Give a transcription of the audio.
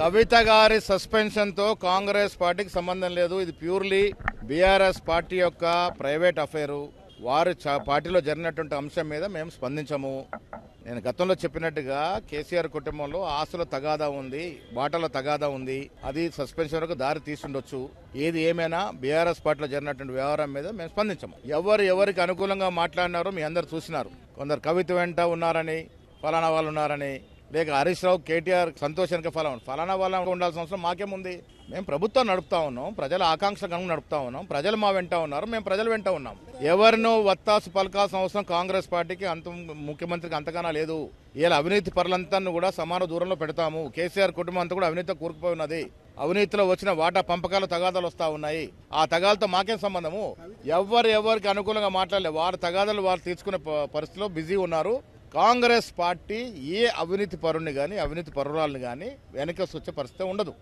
కవిత గారి సస్పెన్షన్తో కాంగ్రెస్ పార్టీకి సంబంధం లేదు. ఇది ప్యూర్లీ బీఆర్ఎస్ పార్టీ యొక్క ప్రైవేట్ అఫైరు. వారు పార్టీలో జరిగినటువంటి అంశం మీద మేము స్పందించము. నేను గతంలో చెప్పినట్టుగా కేసీఆర్ కుటుంబంలో ఆస్తుల తగాదా ఉంది బాటల తగాదా ఉంది. అది సస్పెన్షన్ వరకు దారి తీసుండొచ్చు ఏది ఏమైనా బీఆర్ఎస్ పార్టీలో జరిగినటువంటి వ్యవహారం మీద మేము స్పందించము. ఎవరు ఎవరికి అనుకూలంగా మాట్లాడినారో మీ అందరు చూసినారు. కొందరు కవిత వెంట ఉన్నారని ఫలానా వాళ్ళు ఉన్నారని లేక హరీష్ రావు కేటీఆర్ సంతోషానికి ఫలం. ఫలానా వల్ల ఉండాల్సిన అవసరం మాకేముంది? మేము ప్రభుత్వం నడుపుతా ఉన్నాం ప్రజల ఆకాంక్ష కనుక నడుపుతా ఉన్నాం ప్రజలు మా వెంట ఉన్నారు మేము ప్రజల వెంట ఉన్నాం. ఎవరినో వత్తాసు పలకాల్సిన అవసరం కాంగ్రెస్ పార్టీకి అంత ముఖ్యమంత్రికి అంతగానా లేదు. ఇలా అవినీతి పరులంతా కూడా సమాన దూరంలో పెడతాము. కేసీఆర్ కుటుంబం అంతా కూడా అవినీతితో కూరుకుపోయి ఉన్నది. అవినీతిలో వచ్చిన వాటా పంపకాలు తగాదాలు వస్తా ఉన్నాయి. ఆ తగాదాలతో మాకేం సంబంధము? ఎవరు ఎవరికి అనుకూలంగా మాట్లాడలేదు వారి తగాదాలు వారు తీసుకునే పరిస్థితిలో బిజీ ఉన్నారు. కాంగ్రెస్ పార్టీ ఏ అవినీతి పరుణ్ణి కానీ అవినీతి పరురాలను కానీ వెనక వచ్చే పరిస్థితి ఉండదు.